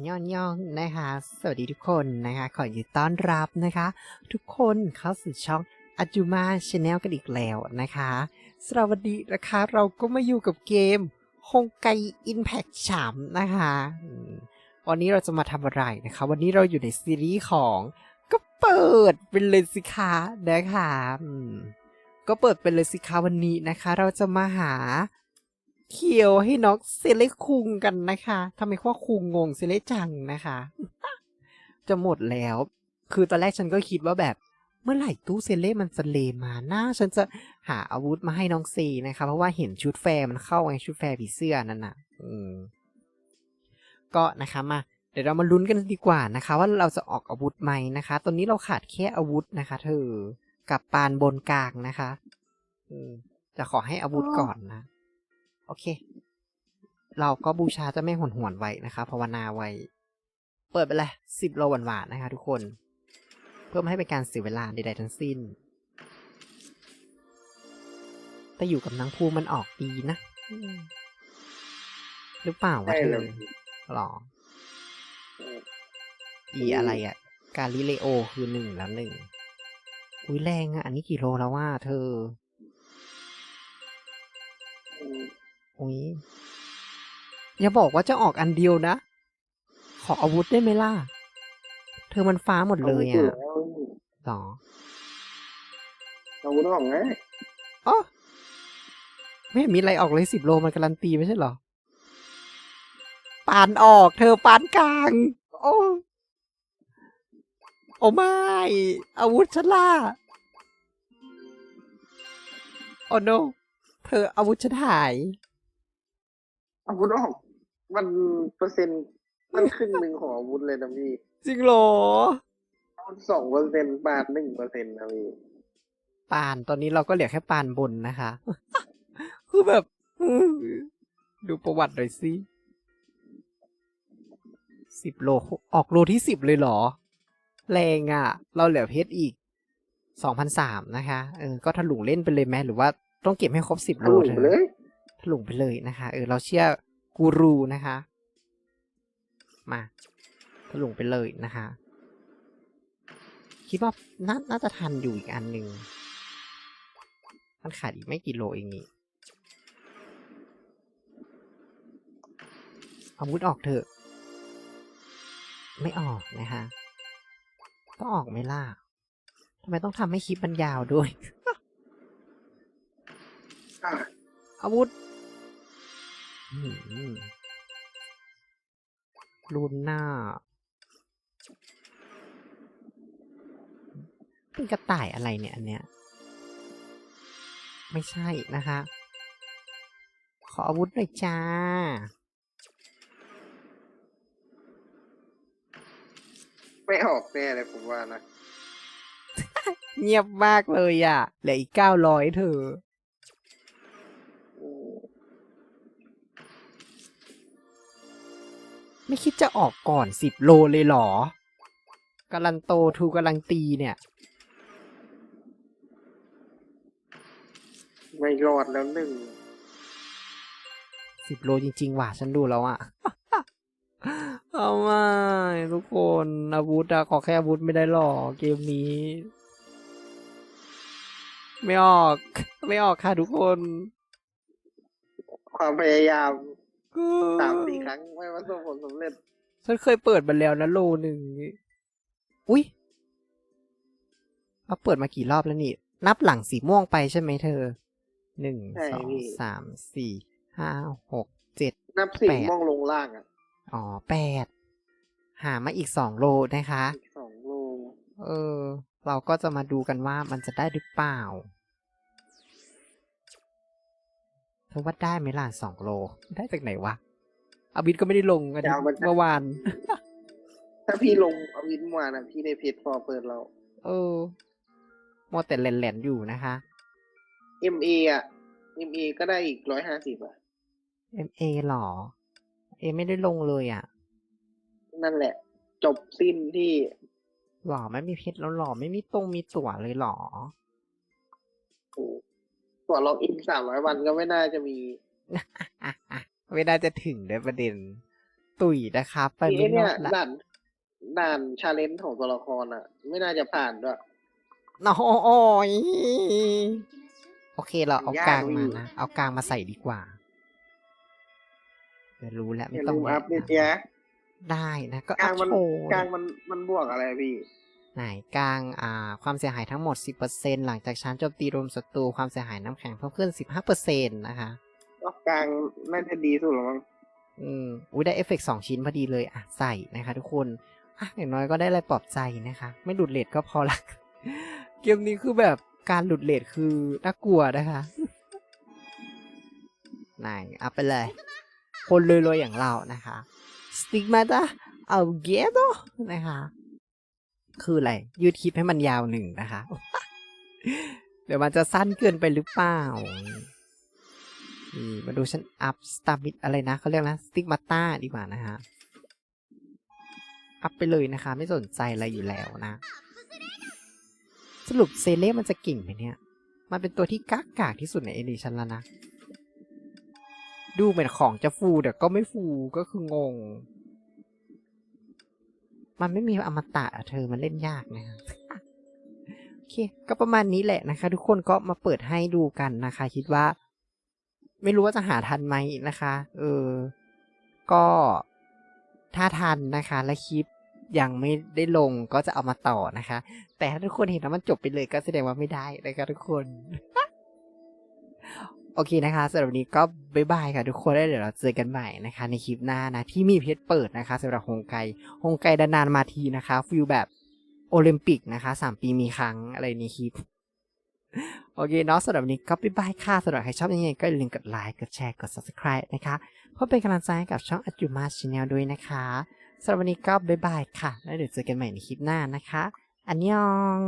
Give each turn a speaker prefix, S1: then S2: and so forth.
S1: นยอนยองนะคะ สวัสดีทุกคนนะคะ ขอยินต้อนรับนะคะ ทุกคนเข้าสู่ช่องอาจูมาชาแนลกันอีกแล้วนะคะสวันนี้นะคะ เราก็มาอยู่กับเกมฮงไกอินแพคฉามนะคะอืมวันนี้เราจะมาทำอะไรนะคะ วันนี้เราอยู่ในซีรีส์ของก็เปิดเป็นเลยสิคะนะคะก็เปิดเป็นเลยสิคะวันนี้นะคะ เราจะมาหา เคียวให้น้องเซเลคุงกันนะคะทำไมว่าคุงงงเซเลจังนะคะ จะหมดแล้ว คือตอนแรกฉันก็คิดว่าแบบ เมื่อไหร่ตู้เซเล่มันจะเลมาหน้าฉันจะหาอาวุธมาให้น้องซีนะคะ เพราะว่าเห็นชุดแฟร์มันเข้าไงชุดแฟร์ผีเสื้อนั่นน่ะ อืม ก็นะคะมาเดี๋ยวเรามาลุ้นกันดีกว่านะคะ ว่าเราจะออกอาวุธไหมนะคะ ตอนนี้เราขาดแค่อาวุธนะคะ เธอ กับปานบนกลางนะคะ อืมจะขอให้อาวุธก่อนนะ โอเค เราก็บูชาเจะไม่หวนหวนๆไว้นะคะภาวนาไว้ เปิดไปเลยสิบโลหวานๆนะคะ ทุกคน เพื่อไม่ให้เป็นการเสียเวลาใดๆทั้งสิ้น แต่อยู่กับนางภูมันออกดีนะอืมหรือเปล่าวะ
S2: ใช่
S1: เธ
S2: เล
S1: อยหรออีอะไรอะกาลิเลโอคือหนึ่งแล้วหนึ่งอุ้ยแรงอะอันนี้กี่โลแล้วว่าเธอ อุ้ยอย่าบอกว่าจะออกอันเดียวนะ ขออาวุธได้ไหมล่ะ เธอมันฟ้าหมดเลยอะหรอ
S2: อาวุธออกง่าย
S1: อ๋อไม่เห็นมีอะไรออกเลยสิบโลมันการันตีไม่ใช่เหรอปานออก เธอปานกลาง โอ้โอ้ไม่ อาวุธฉันล่ะโอ้โนเธออาวุธฉันหาย
S2: อาวุธออกมันเปอร์เซ็นต์มันครึ่งหนึ่งของอาวุธเลยนะพี่
S1: จริงเหรอ
S2: สองเปอร์เซ็นต์บาทหนึ่งเปอร์เซ็นต์นะพี่
S1: ปานตอนนี้เราก็เหลือแค่ปานบนนะคะ คือแบบอื้อดูประวัติหน่อยสิสิบโลออกโลที่สิบเลยเหรอ แรงอะ่ะ เราเหลือเพชรอีกสองพันสามนะคะ เออ ก็ถลุงเล่นไปเลยไหมหรือว่าต้องเก็บให้ครบสิบ
S2: ถ
S1: โล
S2: ล่ม
S1: เธ
S2: ไป
S1: อ
S2: เลย
S1: ถลุงไปเลยนะคะ เออ เราเชื่อกูรูนะคะ มาถลุงไปเลยนะคะ คิดว่านาน่าจะทันอยู่อีกอันหนึ่งมันขาดอีกไม่กี่โลเองนี่อาวุธออกเถอะ ไม่ออกนะคะต้องออกไม่ล่ะทำไมต้องทำให้คลิปมันยาวด้วย
S2: อะ
S1: อาวุธ อืมลูนหน้า เป็นกระต่ายอะไรเนี่ย อันเนี้ย ไม่ใช่นะคะ ขออาวุธหน่อยจ้า
S2: ไม่ออกแน่เลยผมว่านะ
S1: เงียบมากเลยอะ เหลืออีกเก้าร้อยเธอ
S2: อื
S1: ไม่คิดจะออกก่อนสิบโลเลยเหรอกำลังโตทูกำลังตีเนี่ย
S2: ไม่รอดแล้วหนึ่ง
S1: สิบโลจริง ๆ ว่ะ ฉันดูแล้วอะเอามาทุกคนอาวุธอะขอแค่อาวุธไม่ได้หรอกเกมนี้ ไม่ออก ไม่ออกค่ะทุกคน
S2: ความพยายาม สามสี่ครั้งไม่ประสบผลสำเร็จ
S1: ฉันเคยเปิดมาแล้วนะโลหนึ่งอุ้ยเราเปิดมากี่รอบแล้วนี่ นับหลังสีม่วงไปใช่ไหมเธอหนึ่ง
S2: ใช่
S1: สอง
S2: พี่
S1: สามสี่ห้าหกเจ็ด
S2: นับสี่
S1: แปด
S2: มองลงล่างอะ
S1: อ๋อแปดหามาอีกสองโลนะคะ
S2: อีกสองโล
S1: เออ เราก็จะมาดูกันว่ามันจะได้หรือเปล่า เธอว่าได้ไหมล่ะสองโล ได้จากไหนวะอาบิดก็ไม่ได้ลงอันนี้เมื่อวาน
S2: ถ้าพี่ลงเอาวินมานะพี่ได้เพชรพอเปิดเรา
S1: เออมัวแต่แหลนๆอยู่นะคะ
S2: MA อะ MA ก็ได้อีกร้อยห้าสิบอะ
S1: MA หรอ เอไม่ได้ลงเลยอะ
S2: นั่นแหละ จบสิ้นที่
S1: หรอไม่มีเพชรแล้วหรอไม่มีตรงมีตั๋วเลยหรอ
S2: โอ้ ตัวล็อกอินสามร้อยวันก็ไม่น่าจะมี
S1: ไม่น่าจะถึงด้วยประเด็น ตุ๋ยนะคะไป
S2: ไอ้
S1: ไม่ร
S2: เนี่
S1: อยดละ
S2: ด่านด่านชาเลนจ์ของตัวละครอะ ไม่น่าจะผ่านด้วย
S1: โอ้ยโอเคเราเอา
S2: ยาก
S1: กลาง
S2: เว้ย
S1: มานะ เอากลางมาใส่ดีกว่าเดี๋ยวรู้แล้ว
S2: อ
S1: ไม่
S2: ย่า
S1: ต้อง
S2: ลืมอัพ
S1: แนะ
S2: เนี่ย
S1: นำ
S2: เจ๊ะ
S1: ได้นะ ก็
S2: ก
S1: อั
S2: ลาง
S1: พ
S2: มัน
S1: โชว์
S2: กลางมันมันบวกอะไรพี่
S1: ไหนกลางอ่าความเสียหายทั้งหมด 10%หลังจากชาร์จโจมตีรวมศัตรูความเสียหายน้ำแข็งเพิ่มขึ้น 15%นะคะ
S2: ก็กลางน่าจะดีสุดแล้วมั้ง
S1: อืมอุ้ยได้เอฟเฟกต์สองชิ้นพอดีเลยอะใส่นะคะทุกคนอะอย่างน้อยก็ได้อะไรปลอบใจนะคะ ไม่หลุดเลทก็พอละเกมนี้คือแบบการหลุดเลทคือน่ากลัวนะคะไหนเอาไปเลย คนรวยๆอย่างเรานะคะสติกมาตาเอาเกโตนะคะ คืออะไร ยืดคลิปให้มันยาวหนึ่งนะคะ เดี๋ยวมันจะสั้นเกินไปหรือเปล่านี่มาดูฉันอัพสตาร์มิดอะไรนะเขาเรียกนะสติกมาตาดีกว่านะฮะ อัพไปเลยนะคะ ไม่สนใจอะไรอยู่แล้วนะ สรุปเซเล่มันจะเก่งไหมเนี่ย มันเป็นตัวที่กากกากที่สุดในเอดิชันแล้วนะ ดูเหมือนของจะฟูแต่ก็ไม่ฟูก็คืองง มันไม่มีอมตะเธอมันเล่นยากนะโอเค ก็ประมาณนี้แหละนะคะ ทุกคนก็มาเปิดให้ดูกันนะคะ คิดว่า ไม่รู้ว่าจะหาทันไหมนะคะ เออ ก็ถ้าทันนะคะ และคลิปยังไม่ได้ลงก็จะเอามาต่อนะคะ แต่ถ้าทุกคนเห็นแล้วมันจบไปเลยก็แสดงว่าไม่ได้นะคะทุกคน อเคนะคะสำหรับวันนี้ก็บ๊ายบายค่ะทุกคนแล้วเดี๋ยวเราเจอกันใหม่นะคะ ในคลิปหน้านะที่มีเพจเปิดนะคะสำหรับฮงไกฮงไกดานๆมาทีนะคะฟิลแบบโอลิมปิกนะคะสามปีมีครั้งอะไรในคลิปโอเคเนาะสำหรับวันนี้ก็บ๊ายบายค่ะสำหรับใครชอบยังไงก็อย่าลืมกดไลค์กดแชร์กด subscribe นะคะเพื่อเป็นกำลังใจให้กับช่องอัจจุมาชแนลด้วยนะคะสำหรับวันนี้ก็บ๊ายบายค่ะ แล้วเดี๋ยวเจอกันใหม่ในคลิปหน้านะคะ อันยอง